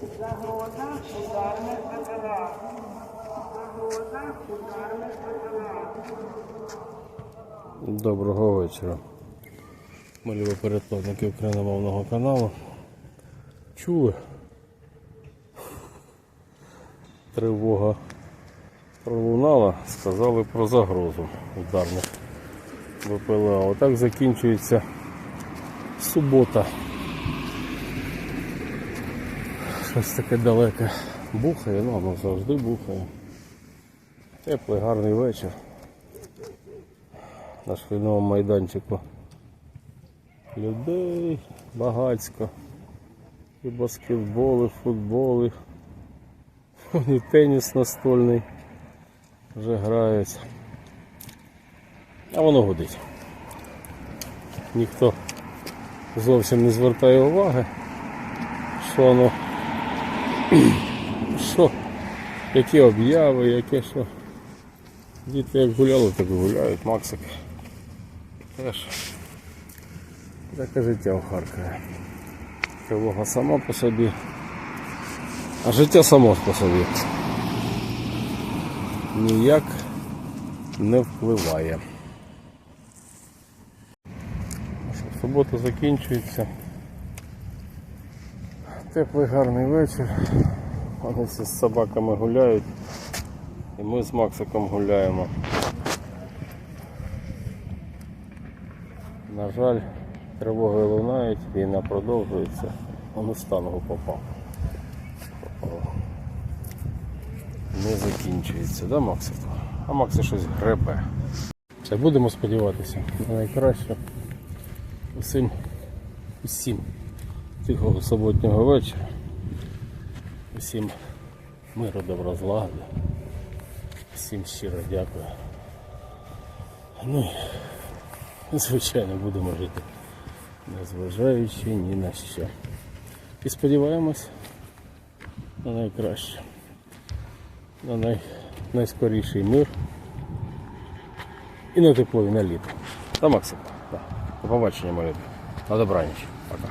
Загроза ударних БПЛА. Загроза ударних БПЛА. Доброго вечора. Малюві перекладники україномовного каналу. Чули? Тривога пролунала, сказали про загрозу ударних ВПЛА. Отак закінчується субота. Щось таке далеке бухає, ну воно завжди бухає. Теплий, гарний вечір на шкільному майданчику. Людей багацько. І баскетболи, і футболи. І теніс настольний вже грають. А воно годить. Ніхто зовсім не звертає уваги, що воно, що, які обяви, яке що. Діти як гуляли, так і гуляють, Максик. Теж таке життя в Харкові. Тривога сама по собі, а життя само по собі. Ніяк не впливає. Субота закінчується. Теплий гарний вечір. Вони всі з собаками гуляють. І ми з Максиком гуляємо. На жаль, тривоги лунають, війна продовжується. Он у попав. Попав. Не закінчується, да, Максик? А Максик щось гребе. Все, будемо сподіватися на найкраще. Усім, усім тихого суботнього вечора. Усім миру, добра злагоди. Всім щиро дякую. Ну і звичайно будемо жити, незважаючи ні на що. І сподіваємось на найкраще, на най... найскоріший мир і на тепло, і на літо. Та Максим, до побачення, малюк. На добраніч. Пока.